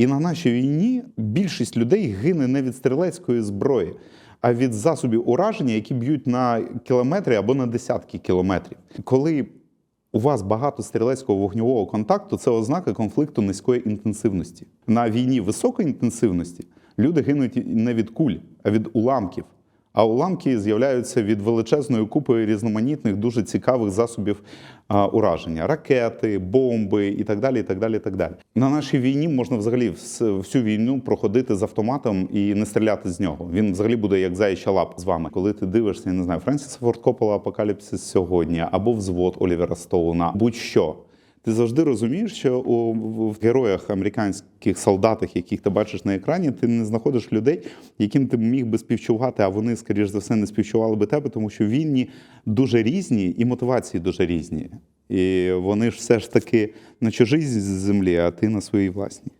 І на нашій війні більшість людей гине не від стрілецької зброї, а від засобів ураження, які б'ють на кілометри або на десятки кілометрів. Коли у вас багато стрілецького вогньового контакту, це ознака конфлікту низької інтенсивності. На війні високої інтенсивності люди гинуть не від куль, а від уламків. А уламки з'являються від величезної купи різноманітних, дуже цікавих засобів а, ураження: ракети, бомби і так далі. І так далі, і так далі. На нашій війні можна взагалі всю війну проходити з автоматом і не стріляти з нього. Він взагалі буде як заяча лапа з вами. Коли ти дивишся, я не знаю, Френсіса Форд Коппола Апокаліпсис сьогодні або взвод Олівера Стоуна, будь-що. Ти завжди розумієш, що у в героях американських солдатах, яких ти бачиш на екрані, ти не знаходиш людей, яким ти міг би співчувати, а вони, скоріш за все, не співчували би тебе, тому що вільні дуже різні і мотивації дуже різні. І вони ж все ж таки на чужій землі, а ти на своїй власній.